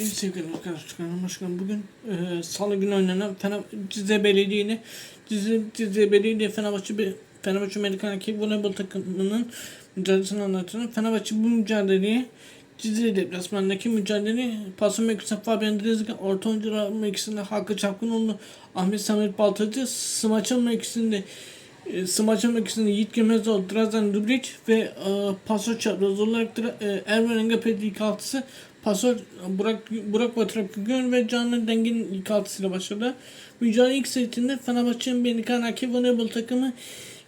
İyi sevgili arkadaşlar, başkanım bugün e, salı günü oynanan Fener Cizre Belediye ile Cizre, Cizre Belediye Fenerbahçe bir Fenerbahçe Amerikan Erkek Voleybol takımının mücadelesini anlatıyorum. Fenerbahçe bu mücadeleyi Cizre deplasmanındaki mücadele Paso Meküse Fabian Drezga orta oyuncular mevkisinde Hakkı Çapkınoğlu Ahmet Samet Baltacı Smaçın mevkisinde e, Smaçın mevkisinde Yiğit Gömezoğlu Drazen Dubric ve e, Paso Çapraz olarak e, Ermen Engapet'i ilk altısı Pasör Burak, Burak Batırak Gün ve Canlı Dengi'nin ilk altısıyla başladı. Mücadele ilk setinde Fenerbahçe'nin Benikan Aki voleybol takımı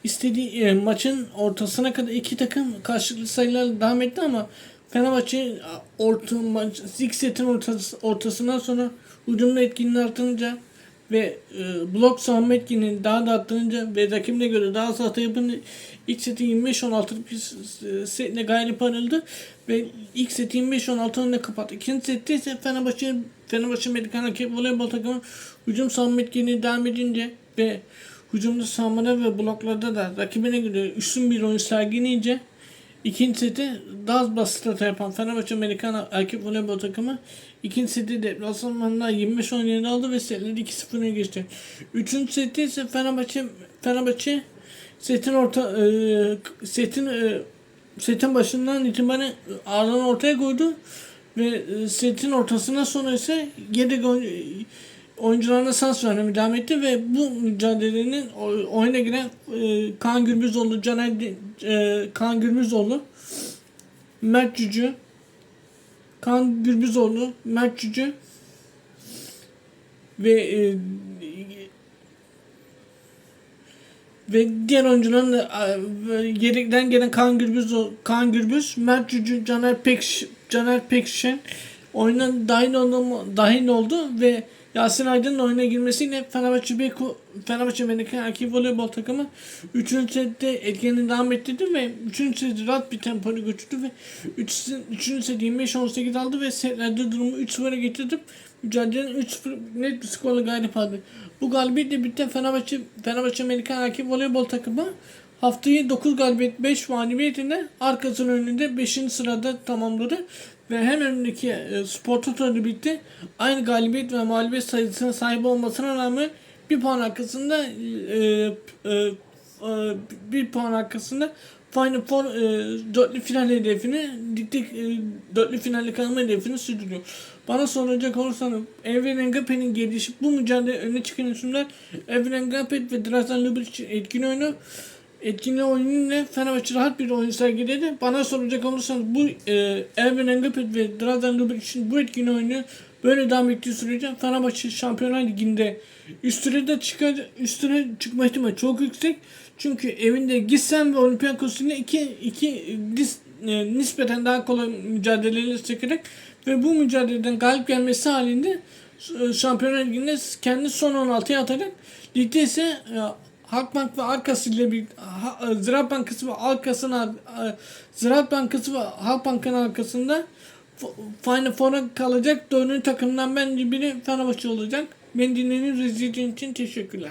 istediği e, maçın ortasına kadar iki takım karşılıklı sayılarla devam etti ama Fenerbahçe orta maç ilk setin ortası, ortasından sonra hücumda etkinliği artınca ve e, blok savunma etkinliğini daha da arttırınca ve rakibine göre daha az hata yapınca ilk seti 25-16 bir e, setle galip ayrıldı ve ilk seti 25-16 önüne kapattı. İkinci sette ise Fenerbahçe Fenerbahçe Amerikan Rakip Voleybol takımı hücum savunma etkinliği devam edince ve hücumda savunmada ve bloklarda da rakibine göre üstün bir oyun sergileyince İkinci seti daha basit hata yapan Fenerbahçe Amerikan erkek voleybol takımı ikinci seti deplasmanında 25 17 aldı ve setleri 2-0 öne geçti. Üçüncü seti ise Fenerbahçe Fenerbahçe setin orta e, setin e, setin başından itibaren ağırlığını ortaya koydu ve e, setin ortasından sonra ise oy- oyuncularına sans vermeye devam etti ve bu mücadelenin oyuna giren e, Gürbüzoğlu, Caner e, Kaan Gürbüzoğlu, Mert Cücü, Kaan Gürbüzoğlu, Mert Cücü ve e, ve diğer oyuncuların yedekten gelen Kaan Gürbüz, Kaan Gürbüz, Mert Cücü, Caner Pekş, Caner Pekşen oyuna dahil oldu, dahil oldu ve Yasin Aydın'ın oyuna girmesiyle Fenerbahçe Beko Fenerbahçe Amerikan Erkek Voleybol takımı 3. sette etkinliğini devam ettirdi ve 3. seti rahat bir tempoyla götürdü ve 3. 3. set 25-18 aldı ve setlerde durumu 3-0'a getirdi. Mücadelenin 3-0 net bir skorla galip aldı. Bu galibiyetle birlikte Fenerbahçe Fenerbahçe Amerikan Erkek Voleybol takımı haftayı 9 galibiyet 5 mağlubiyetinde arkasının önünde 5. sırada tamamladı. Ve hem önündeki e, Spor Toto'yla birlikte aynı galibiyet ve mağlubiyet sayısına sahip olmasına rağmen bir puan arkasında e, e, e, bir puan arkasında Final Four e, dörtlü final hedefini ligde e, dörtlü finalde kalma hedefini sürdürüyor. Bana soracak olursanız Evren Engape'nin gelişi bu mücadele öne çıkan isimler Evren Engape ve Drazen Lubic etkin oyunu etkinliği oyunuyla Fenerbahçe rahat bir oyun sergiledi. Bana soracak olursanız bu e, Erben Engapet ve Drazen Lubic için bu etkinliği oyunu böyle devam ettiği sürece Fenerbahçe Şampiyonlar Ligi'nde üstüne de çıkar, üstüne çıkma ihtimali çok yüksek. Çünkü evinde Gissem ve Olympiakos ile iki, iki dis, e, nispeten daha kolay mücadeleleri çekerek ve bu mücadeleden galip gelmesi halinde e, Şampiyonlar Ligi'nde kendi son 16'ya atarak ligde ise e, Halkbank ve arkasıyla bir ha, e, Ziraat Bankası ve arkasına e, Ziraat Bankası ve Halkbank'ın arkasında Final Four'a kalacak dördüncü takımdan bence biri Fenerbahçe olacak. Beni dinlediğiniz için teşekkürler.